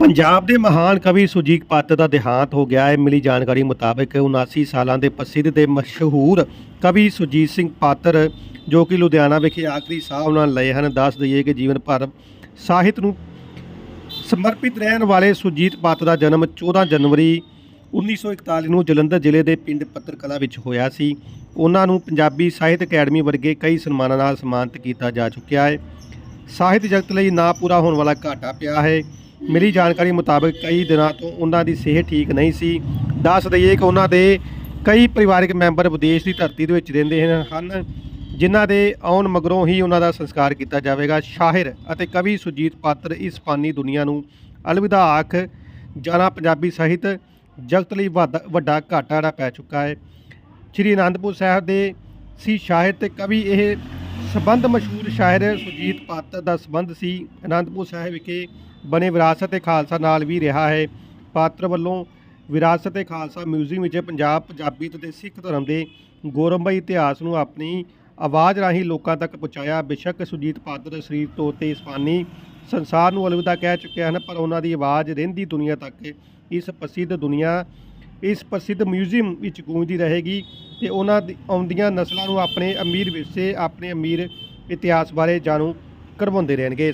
ਪੰਜਾਬ ਦੇ ਮਹਾਨ ਕਵੀ ਸੁਜੀਤ ਪਾਤਰ ਦਾ ਦੇਹਾਂਤ ਹੋ ਗਿਆ ਹੈ। ਮਿਲੀ ਜਾਣਕਾਰੀ ਮੁਤਾਬਕ 79 ਸਾਲਾਂ ਦੇ ਪ੍ਰਸਿੱਧ ਤੇ ਮਸ਼ਹੂਰ ਕਵੀ ਸੁਜੀਤ ਸਿੰਘ ਪਾਤਰ ਜੋ ਕਿ ਲੁਧਿਆਣਾ ਵਿਖੇ ਆਖਰੀ ਸਾਹ ਉਹਨਾਂ ਲਏ ਹਨ। ਦੱਸ ਦਈਏ ਕਿ ਜੀਵਨ ਭਰ ਸਾਹਿਤ ਨੂੰ ਸਮਰਪਿਤ ਰਹਿਣ ਵਾਲੇ ਸੁਜੀਤ ਪਾਤਰ ਦਾ ਜਨਮ 14 ਜਨਵਰੀ 1941 ਨੂੰ ਜਲੰਧਰ ਜ਼ਿਲ੍ਹੇ ਦੇ ਪਿੰਡ ਪੱਤਰ ਕਲਾ ਵਿੱਚ ਹੋਇਆ ਸੀ। ਉਹਨਾਂ ਨੂੰ ਪੰਜਾਬੀ ਸਾਹਿਤ ਅਕੈਡਮੀ ਵਰਗੇ ਕਈ ਸਨਮਾਨਾਂ ਨਾਲ ਸਨਮਾਨਿਤ ਕੀਤਾ ਜਾ ਚੁੱਕਿਆ ਹੈ। ਸਾਹਿਤ ਜਗਤ ਲਈ ਨਾ ਪੂਰਾ ਹੋਣ ਵਾਲਾ ਘਾਟਾ ਪਿਆ ਹੈ। ਮਿਲੀ ਜਾਣਕਾਰੀ ਮੁਤਾਬਕ ਕਈ ਦਿਨਾਂ ਤੋਂ ਉਹਨਾਂ ਦੀ ਸਿਹਤ ਠੀਕ ਨਹੀਂ ਸੀ। ਦੱਸ ਦਈਏ ਕਿ ਉਹਨਾਂ ਦੇ ਕਈ ਪਰਿਵਾਰਕ ਮੈਂਬਰ ਵਿਦੇਸ਼ ਦੀ ਧਰਤੀ ਦੇ ਵਿੱਚ ਰਹਿੰਦੇ ਹਨ ਜਿਨ੍ਹਾਂ ਦੇ ਆਉਣ ਮਗਰੋਂ ਹੀ ਉਹਨਾਂ ਦਾ ਸੰਸਕਾਰ ਕੀਤਾ ਜਾਵੇਗਾ। ਸ਼ਾਇਰ ਅਤੇ ਕਵੀ ਸੁਜੀਤ ਪਾਤਰ ਇਸ ਫਾਨੀ ਦੁਨੀਆ ਨੂੰ ਅਲਵਿਦਾ ਆਖ, ਜਾਣਾ ਪੰਜਾਬੀ ਸਾਹਿਤ, ਜਗਤ ਲਈ ਵੱਧ- ਵੱਡਾ ਘਾਟਾ ਜਿਹੜਾ ਪੈ ਚੁੱਕਾ ਹੈ। ਸ੍ਰੀ ਅਨੰਦਪੁਰ ਸਾਹਿਬ ਦੇ ਸੀ ਸ਼ਾਇਰ ਤੇ ਕਵੀ ਇਹ ਸਬੰਧ ਮਸ਼ਹੂਰ ਸ਼ਾਇਰ ਸੁਜੀਤ ਪਾਤਰ ਦਾ ਸਬੰਧ ਸੀ। ਅਨੰਦਪੁਰ ਸਾਹਿਬ ਵਿਖੇ ਬਣੇ ਵਿਰਾਸਤ ਤੇ ਖਾਲਸਾ ਨਾਲ ਵੀ ਰਿਹਾ ਹੈ। ਪਾਤਰ ਵੱਲੋਂ ਵਿਰਾਸਤ ਤੇ ਖਾਲਸਾ ਮਿਊਜ਼ੀਅਮ ਵਿੱਚ ਪੰਜਾਬ ਪੰਜਾਬੀਅਤ ਤੇ ਸਿੱਖ ਧਰਮ ਦੇ ਗੌਰਵਮਈ ਇਤਿਹਾਸ ਨੂੰ ਆਪਣੀ ਆਵਾਜ਼ ਰਾਹੀਂ ਲੋਕਾਂ ਤੱਕ ਪਹੁੰਚਾਇਆ। ਬੇਸ਼ੱਕ ਸੁਜੀਤ ਪਾਤਰ ਸਰੀਰ ਤੌਰ ਤੇ ਇਸਫਾਨੀ ਸੰਸਾਰ ਨੂੰ ਅਲਵਿਦਾ ਕਹਿ ਚੁੱਕੇ ਹਨ, ਪਰ ਉਹਨਾਂ ਦੀ ਆਵਾਜ਼ ਰਹਿੰਦੀ ਦੁਨੀਆ ਤੱਕ ਇਸ ਪ੍ਰਸਿੱਧ ਦੁਨੀਆ ਇਸ ਪ੍ਰਸਿੱਧ ਮਿਊਜ਼ੀਅਮ ਵਿੱਚ ਗੂੰਜਦੀ ਰਹੇਗੀ ਤੇ ਉਹਨਾਂ ਦੀ ਆਉਂਦੀਆਂ ਨਸਲਾਂ ਨੂੰ ਆਪਣੇ ਅਮੀਰ ਵਿਰਸੇ, ਆਪਣੇ ਅਮੀਰ ਇਤਿਹਾਸ ਬਾਰੇ ਜਾਣੂ ਕਰਵਾਉਂਦੇ ਰਹਿਣਗੇ।